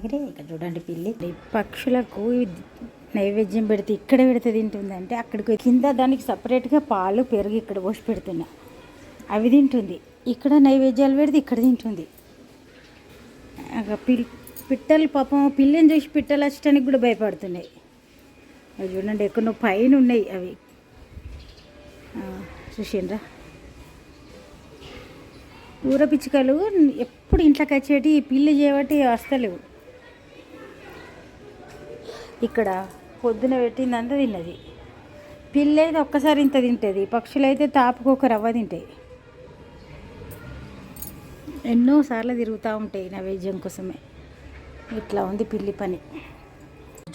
అలాగే ఇక్కడ చూడండి పిల్లి. పక్షులకు నైవేద్యం పెడితే ఇక్కడ పెడితే తింటుందంటే అక్కడికి కింద దానికి సపరేట్గా పాలు పెరుగు ఇక్కడ పోసి పెడుతున్నా. అవి తింటుంది. ఇక్కడ నైవేద్యాలు పెడితే ఇక్కడ తింటుంది. పిల్ పిట్టలు పాపం పిల్లని చూసి పిట్టలు వచ్చడానికి కూడా భయపడుతున్నాయి. అవి చూడండి ఎక్కడో పైన ఉన్నాయి అవి. చూసిండ్రా? ఊర పిచ్చుకలు ఎప్పుడు ఇంట్లోకి వచ్చేటి పిల్లి చేయబట్టి వస్తలేవు ఇక్కడ పొద్దున పెట్టిందంతా తిన్నది. పిల్లి అయితే ఒక్కసారి ఇంత తింటుంది. పక్షులు అయితే రవ్వ తింటాయి. ఎన్నోసార్లు తిరుగుతూ ఉంటాయి నైవేద్యం కోసమే. ఇట్లా ఉంది పిల్లి పని.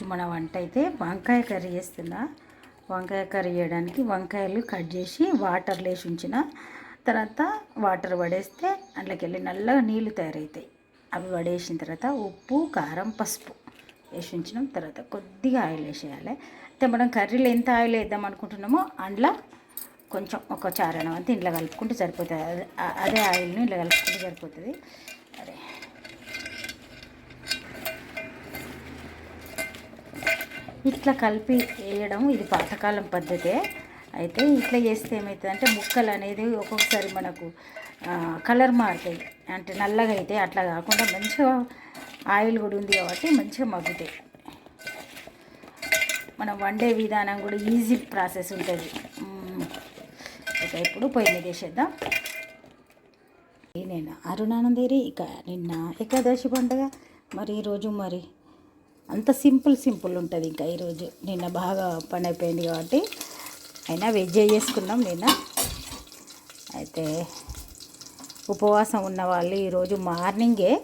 మన వంట అయితే వంకాయ కర్రీ చేస్తున్నా. వంకాయ కర్రీ చేయడానికి వంకాయలు కట్ చేసి వాటర్లో వేసి ఉంచిన. తర్వాత వాటర్ పడేస్తే అందులోకి వెళ్ళి నల్లగా నీళ్ళు తయారవుతాయి. అవి పడేసిన తర్వాత ఉప్పు కారం పసుపు. వేసించడం తర్వాత కొద్దిగా ఆయిల్ వేసేయాలి. అయితే మనం కర్రీలో ఎంత ఆయిల్ వేద్దాం అనుకుంటున్నామో అందులో కొంచెం ఒక చారణం అంతా ఇంట్లో కలుపుకుంటే సరిపోతుంది. అదే- అదే ఆయిల్ని ఇంట్లో కలుపుకుంటే సరిపోతుంది. అదే. ఇట్లా కలిపి వేయడం ఇది పాతకాలం పద్ధతే. అయితే ఇట్లా చేస్తే ఏమవుతుందంటే ముక్కలు అనేది ఒక్కొక్కసారి మనకు కలర్ మారుతాయి. అంటే నల్లగా అయితే అట్లా కాకుండా మంచిగా ఆయిల్ కూడా ఉంది కాబట్టి మంచిగా మగ్గుతాయి. మనం వండే విధానం కూడా ఈజీ ప్రాసెస్ ఉంటుంది. మ్మ్. ఇప్పుడు పొయ్యి మీద వేసేద్దాం. నేను అరుణానందేరి ఇక నిన్న ఏకాదశి పండుగ. మరి ఈరోజు మరి అంత సింపుల్ సింపుల్ ఉంటుంది ఇంకా ఈరోజు నిన్న బాగా పని అయిపోయింది కాబట్టి అయినా వెజ్ చేసుకున్నాం నిన్న. అయితే ఉపవాసం ఉన్న వాళ్ళు ఈరోజు మార్నింగే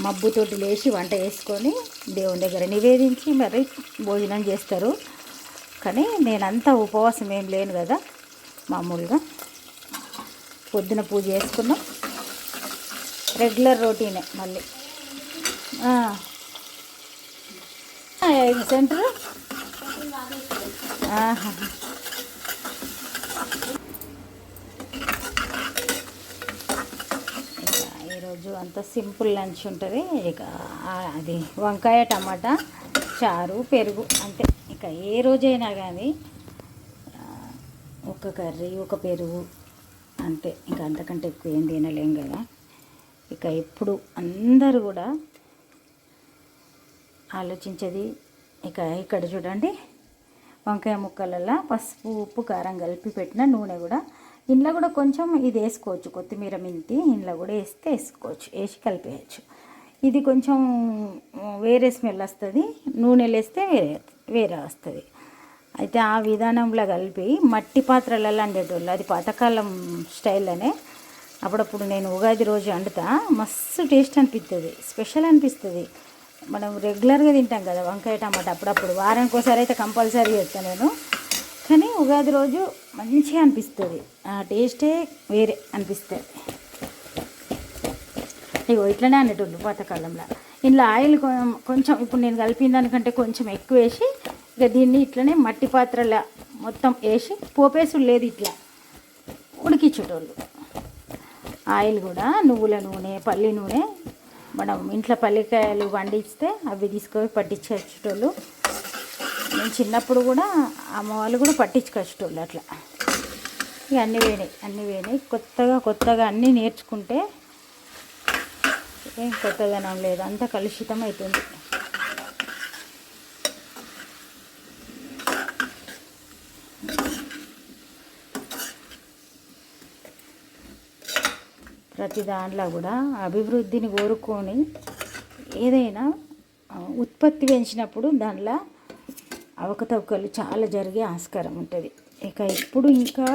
మబ్బుతోటి లేచి వంట చేసుకొని దేవుని దగ్గర నివేదించి మరి భోజనం చేస్తారు. కానీ నేనంతా ఉపవాసం ఏం లేను కదా మామూలుగా. పొద్దున పూజ చేసుకున్నాం. రెగ్యులర్ రొటీనే మళ్ళీ. సెంటర్? ఆహా. ఇక ఈరోజు అంత సింపుల్ లంచ్ ఉంటుంది. ఇక అది వంకాయ టమాటా చారు పెరుగు అంతే. ఇక ఏ రోజైనా కానీ ఒక కర్రీ ఒక పెరుగు అంతే. ఇంకా అంతకంటే ఎక్కువ ఏం తినలేం కదా. ఇక ఎప్పుడు అందరూ కూడా ఆలోచించేది ఇక ఇక్కడ చూడండి వంకాయ ముక్కలలో పసుపు ఉప్పు కారం కలిపి పెట్టిన నూనె కూడా ఇంట్లో కూడా కొంచెం ఇది వేసుకోవచ్చు కొత్తిమీర మెంతి ఇంట్లో కూడా వేస్తే వేసుకోవచ్చు వేసి కలిపేయచ్చు. ఇది కొంచెం వేరే స్మెల్ వస్తుంది నూనెలు వేస్తే వేరే వేరే వస్తుంది. అయితే ఆ విధానంలో కలిపి మట్టి పాత్రలలో అండేటోళ్ళు అది పాతకాలం స్టైల్లోనే అప్పుడప్పుడు నేను ఉగాది రోజు వండుతా మస్తు టేస్ట్ అనిపిస్తుంది స్పెషల్ అనిపిస్తుంది. మనం రెగ్యులర్గా తింటాం కదా వంకాయ టమాటా అప్పుడప్పుడు వారానికి ఒకసారి అయితే కంపల్సరీ చేస్తాను నేను. కానీ ఉగాది రోజు మంచిగా అనిపిస్తుంది. ఆ టేస్టే వేరే అనిపిస్తుంది. ఇగో ఇట్లనే అనేటోళ్ళు పాతకాలంలో. ఇందులో ఆయిల్ కొంచెం ఇప్పుడు నేను కలిపిన దానికంటే కొంచెం ఎక్కువ వేసి ఇక దీన్ని ఇట్లనే మట్టి పాత్రల మొత్తం వేసి పోపేసుడు లేదు ఇట్లా. ఉడికించేటోళ్ళు ఆయిల్ కూడా నువ్వుల నూనె పల్లి నూనె మనం ఇంట్లో పల్లికాయలు వండిస్తే అవి తీసుకొని పట్టించేటోళ్ళు. నేను చిన్నప్పుడు కూడా అమ్మ వాళ్ళు కూడా పట్టించుకొచ్చేటోళ్ళు అట్లా. ఇక అన్నీ వేయినాయి అన్నీ వేయినాయి కొత్తగా కొత్తగా అన్నీ నేర్చుకుంటే ఏం కొత్తదనం లేదు. అంతా కలుషితం అవుతుంది ప్రతి దాంట్లో కూడా అభివృద్ధిని కోరుకొని ఏదైనా ఉత్పత్తి పెంచినప్పుడు దానిలో అవకతవకలు చాలా జరిగే ఆస్కారం ఉంటుంది. ఇక ఇప్పుడు ఇంకా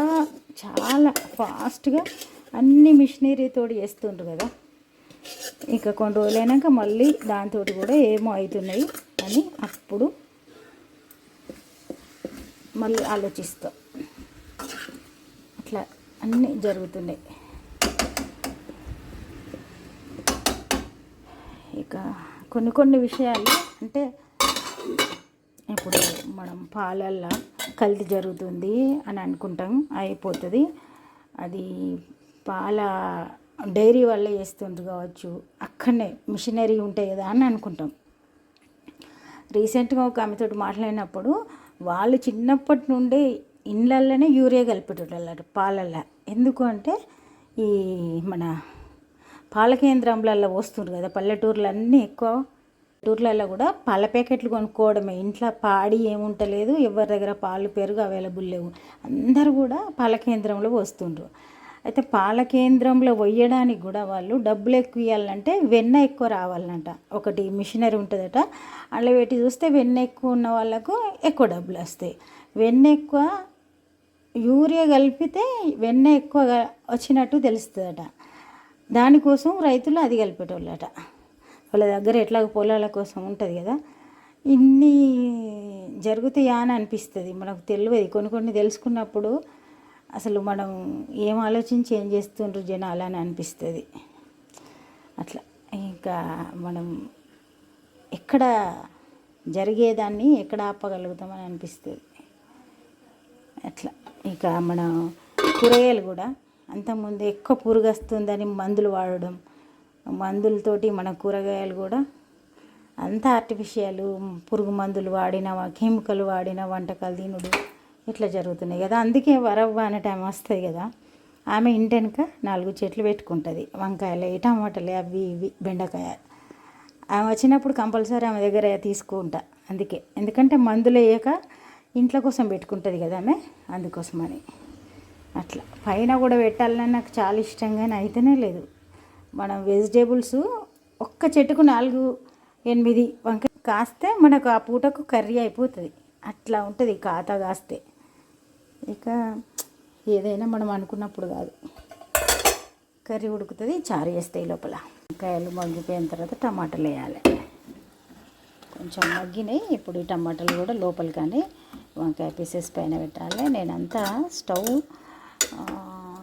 చాలా ఫాస్ట్గా అన్ని మిషనరీతో చేస్తుండ్రు కదా. ఇక కొన్ని రోజులైనాక మళ్ళీ దాంతో కూడా ఏమో అవుతున్నాయి అని అప్పుడు మళ్ళీ ఆలోచిస్తాం. అట్లా అన్నీ జరుగుతున్నాయి. ఇక కొన్ని కొన్ని విషయాలు అంటే ఇప్పుడు మనం పాలల్లో కల్తీ జరుగుతుంది అని అనుకుంటాం. అయిపోతుంది. అది పాల డైరీ వల్ల చేస్తుండ్రు కావచ్చు. అక్కడనే మిషనరీ ఉంటాయి కదా అని అనుకుంటాం. రీసెంట్గా ఒక ఆమెతో మాట్లాడినప్పుడు వాళ్ళు చిన్నప్పటి నుండి ఇండ్లల్లోనే యూరియా కలిపేటోళ్ళు పాలల్లో. ఎందుకు అంటే ఈ మన పాల కేంద్రంలలో వస్తుండ్రు కదా పల్లెటూర్లన్నీ ఎక్కువ పల్లెటూర్లలో కూడా పాల ప్యాకెట్లు కొనుక్కోవడమే. ఇంట్లో పాడి ఏముంటలేదు ఎవరి దగ్గర పాలు పెరుగు అవైలబుల్ లేవు. అందరూ కూడా పాల కేంద్రంలో వస్తుండ్రు అయితే పాల కేంద్రంలో పోయడానికి కూడా వాళ్ళు డబ్బులు ఎక్కువ ఇవ్వాలంటే వెన్న ఎక్కువ రావాలంట. ఒకటి మిషనరీ ఉంటుందట. అందులో పెట్టి చూస్తే వెన్న ఎక్కువ ఉన్న వాళ్ళకు ఎక్కువ డబ్బులు వస్తాయి. వెన్న ఎక్కువ యూరియా కలిపితే వెన్న ఎక్కువ వచ్చినట్టు తెలుస్తుందట. దానికోసం రైతులు అది కలిపేటోళ్ళట. వాళ్ళ దగ్గర ఎట్లా పొలాల కోసం ఉంటుంది కదా. ఇన్ని జరుగుతాయా అని అనిపిస్తుంది. మనకు తెలియదు. కొన్ని కొన్ని తెలుసుకున్నప్పుడు అసలు మనం ఏం ఆలోచించి ఏం చేస్తుండ్రు జనాలు అని అనిపిస్తుంది. అట్లా ఇంకా మనం ఎక్కడ జరిగేదాన్ని ఎక్కడ ఆపగలుగుతామని అనిపిస్తుంది. అట్లా ఇక మన కూరగాయలు కూడా అంతకుముందు ఎక్కువ పురుగు వస్తుందని మందులు వాడడం మందులతోటి మన కూరగాయలు కూడా అంత ఆర్టిఫిషియల్ పురుగు మందులు వాడిన కెమికల్ వాడిన వంటకాలు తినుడు ఇట్లా జరుగుతున్నాయి కదా. అందుకే వరవ్వ అనే టైం వస్తుంది కదా. ఆమె ఇంటెనక నాలుగు చెట్లు పెట్టుకుంటుంది. వంకాయలు టమాటాలు అవి ఇవి బెండకాయ. ఆమె వచ్చినప్పుడు కంపల్సరీ ఆమె దగ్గర తీసుకుంటా. అందుకే. ఎందుకంటే మందులు వేయక ఇంట్లో కోసం పెట్టుకుంటుంది కదా ఆమె. అందుకోసమని. అట్లా. పైన కూడా పెట్టాలని నాకు చాలా ఇష్టంగానే అయితేనే లేదు. మనం వెజిటేబుల్స్ ఒక్క చెట్టుకు నాలుగు ఎనిమిది వంకాయ కాస్తే మనకు ఆ పూటకు కర్రీ అయిపోతుంది. అట్లా ఉంటుంది కాత కాస్తే. ఇక ఏదైనా మనం అనుకున్నప్పుడు కాదు. కర్రీ ఉడుకుతుంది చారు వేస్తాయి లోపల. వంకాయలు మగ్గిపోయిన తర్వాత టమాటాలు వేయాలి. కొంచెం మగ్గినాయి ఇప్పుడు ఈ టమాటాలు కూడా లోపల కానీ వంకాయ పీసెస్ పైన పెట్టాలి. నేనంతా స్టవ్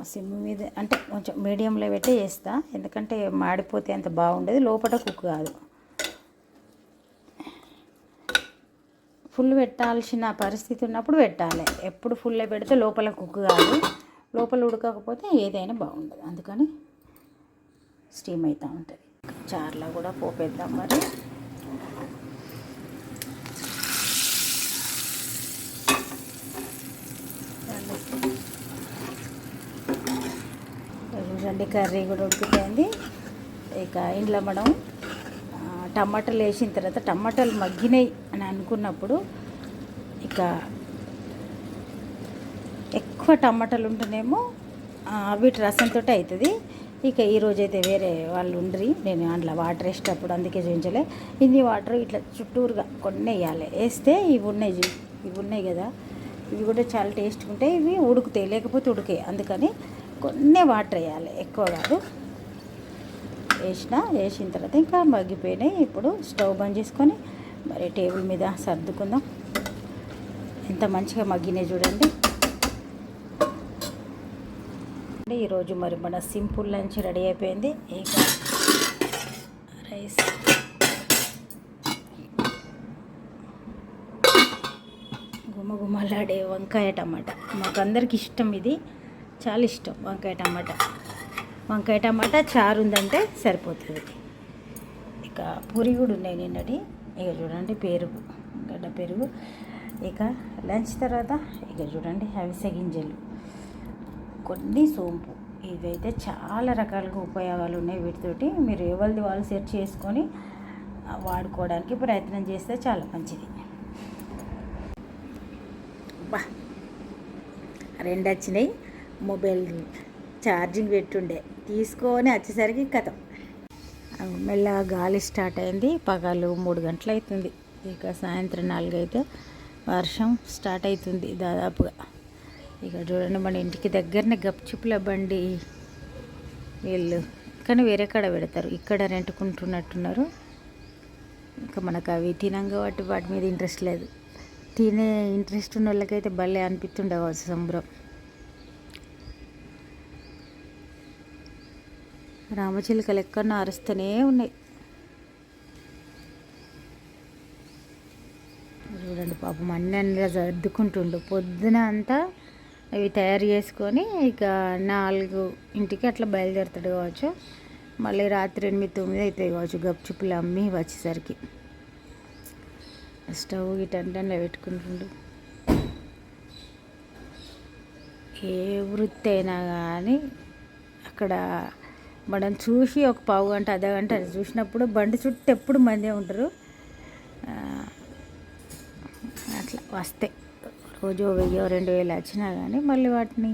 సిమ్ మీద అంటే కొంచెం మీడియంలో పెట్టి చేస్తా. ఎందుకంటే మాడిపోతే అంత బాగుండేది. లోపల కుక్ కాదు. ఫుల్ పెట్టాల్సిన పరిస్థితి ఉన్నప్పుడు పెట్టాలి. ఎప్పుడు ఫుల్ పెడితే లోపల కుక్ కాదు. లోపల ఉడకకపోతే ఏదైనా బాగుండదు. అందుకని స్టీమ్ అవుతూ ఉంటుంది. చార్లో కూడా పోపేద్దాం మరి. చూడండి కర్రీ కూడా ఉడికిపోయింది. ఇక ఇంట్లో మనం టమాటాలు వేసిన తర్వాత టమాటాలు మగ్గినాయి అని అనుకున్నప్పుడు ఇక ఎక్కువ టమాటాలు ఉంటేనేమో వీటి రసంతో అవుతుంది ఇక ఈరోజు అయితే వేరే వాళ్ళు ఉండ్రి. నేను అందులో వాటర్ వేసేటప్పుడు అందుకే చూపించలే. ఇన్ని వాటర్ ఇట్లా చుట్టూరుగా కొన్ని వేయాలి. వేస్తే ఇవి ఉన్నాయి ఇవి ఉన్నాయి కదా. ఇవి కూడా చాలా టేస్ట్గా ఉంటాయి. ఇవి ఉడుకుతాయి లేకపోతే ఉడికాయి అందుకని కొన్ని వాటర్ వేయాలి ఎక్కువ కాదు. వేసిన వేసిన తర్వాత ఇంకా మగ్గిపోయినాయి. ఇప్పుడు స్టవ్ బంద్ చేసుకొని మరి టేబుల్ మీద సర్దుకుందాం. ఎంత మంచిగా మగ్గినాయి చూడండి. అంటే ఈరోజు మరి మన సింపుల్ లంచ్ రెడీ అయిపోయింది. ఇక రైస్. గుమ్మ గుమ్మలాడే వంకాయ టమాటా. మాకందరికి ఇష్టం ఇది. చాలా ఇష్టం వంకాయ టమాటా. వంకాయ టమాటా చారు ఉందంటే సరిపోతుంది. ఇక పూరి కూడా ఉన్నాయి నిన్నటి. ఇక చూడండి పెరుగు గడ్డ పెరుగు. ఇక లంచ్ తర్వాత ఇక చూడండి అవిసె గింజలు. కొన్ని సోంపు. ఇవైతే చాలా రకాలుగా ఉపయోగాలు ఉన్నాయి వీటితోటి. మీరు ఎవరిది వాళ్ళు సెట్ చేసుకొని వాడుకోవడానికి ప్రయత్నం చేస్తే చాలా మంచిది. బా రెండు వచ్చినాయి. మొబైల్ ఛార్జింగ్ పెట్టుండే. తీసుకొని వచ్చేసరికి కథం. మెల్లగా గాలి స్టార్ట్ అయింది. పగలు మూడు గంటలు అవుతుంది ఇక సాయంత్రం నాలుగు అయితే వర్షం స్టార్ట్ అవుతుంది దాదాపుగా. ఇక చూడండి మన ఇంటికి దగ్గరనే గప్చుప్పుల బండి. వీళ్ళు కానీ వేరే కాడ పెడతారు. ఇక్కడ రెంటుకుంటున్నట్టున్నారు. ఇంకా మనకు అవి తినం కాబట్టి వాటి మీద ఇంట్రెస్ట్ లేదు. తినే ఇంట్రెస్ట్ ఉన్న వాళ్ళకైతే భలే అనిపిస్తుండే సంబరం. రామచిలుకలు ఎక్కడ అరుస్తూనే ఉన్నాయి. చూడండి పాపం అన్ని అన్ని సర్దుకుంటుండు. పొద్దున అంతా అవి తయారు చేసుకొని ఇక నాలుగు ఇంటికి అట్లా బయలుదేరుతాడు కావచ్చు. మళ్ళీ రాత్రి ఎనిమిది తొమ్మిది అవుతాయి కావచ్చు. గప్చుప్పులు అమ్మి వచ్చేసరికి. స్టవ్ ఇటంటే పెట్టుకుంటుండు. ఏ వృత్తి అయినా కానీ అక్కడ మనం చూసి ఒక పావు గంట అర్ధ గంట చూసినప్పుడు బండి చుట్టూ ఎప్పుడు మందే ఉంటారు. అట్లా వస్తాయి రోజు వెయ్యో రెండు వేలు వచ్చినా కానీ మళ్ళీ వాటిని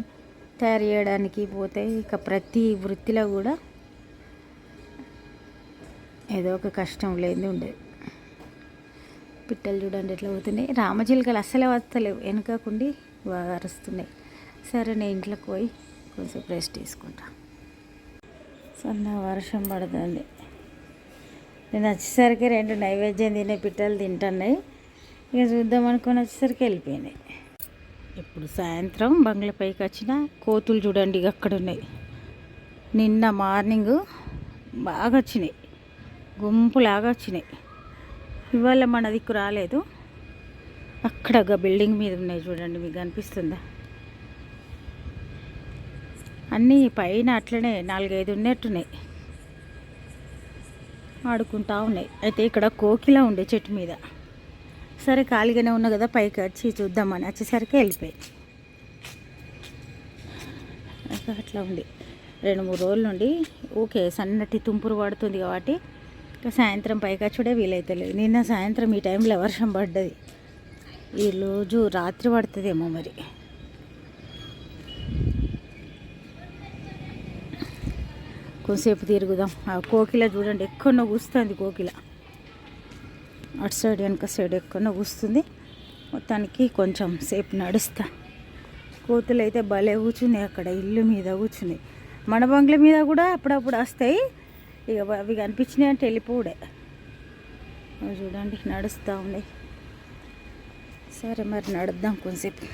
తయారు చేయడానికి పోతే ఇక ప్రతి వృత్తిలో కూడా ఏదో ఒక కష్టం లేని ఉండేది. పిట్టలు చూడండి ఎట్లా పోతున్నాయి. రామచిలుకలు అస్సలే వస్తలేవు. వెనకకుండి బాగా అరుస్తున్నాయి సరే నేను ఇంట్లోకి పోయి కొంచెం రెస్ట్ తీసుకుంటాను సన్న వర్షం పడుతుంది. నేను వచ్చేసరికి రెండు నైవేద్యం తినే పిట్టలు తింటున్నాయి. ఇక చూద్దాం అనుకొని వచ్చేసరికి వెళ్ళిపోయినాయి. ఇప్పుడు సాయంత్రం బంగ్లా పైకి వచ్చిన కోతులు చూడండి ఇక అక్కడ ఉన్నాయి. నిన్న మార్నింగ్ బాగా వచ్చినాయి. గుంపులాగా వచ్చినాయి. ఇవాళ మన దిక్కు రాలేదు. అక్కడ ఒక బిల్డింగ్ మీద ఉన్నాయి చూడండి మీకు కనిపిస్తుందా? అన్నీ పైన అట్లనే నాలుగైదు ఉన్నట్టున్నాయి. ఆడుకుంటా ఉన్నాయి. అయితే ఇక్కడ కోకిల ఉండే చెట్టు మీద. సరే ఖాళీగానే ఉన్నా కదా పైకి వచ్చి చూద్దామని వచ్చేసరికి వెళ్ళిపోయి. అట్లా ఉంది. రెండు మూడు రోజుల నుండి ఓకే సన్నటి తుంపురు పడుతుంది కాబట్టి ఇంకా సాయంత్రం పైకి వచ్చుడే వీలైతలేదు నిన్న సాయంత్రం ఈ టైంలో వర్షం పడ్డది. ఈ రోజు రాత్రి పడుతుందేమో మరి. కొంతసేపు తిరుగుదాం. ఆ కోకిల చూడండి ఎక్కడో కూస్తుంది కోకిల. అటు సైడ్ వెనక సైడ్ ఎక్కడో కూస్తుంది మొత్తానికి కొంచెం సేపు నడుస్తా. కోతులు అయితే భలే కూర్చున్నాయి అక్కడ ఇల్లు మీద కూర్చున్నాయి. మన బంగ్ల మీద కూడా అప్పుడప్పుడు వస్తాయి. ఇక అవి కనిపించినాయి అంటే వెళ్ళిపోడే అవి చూడండి నడుస్తూ ఉన్నాయి. సరే మరి నడుద్దాం కొంచెంసేపు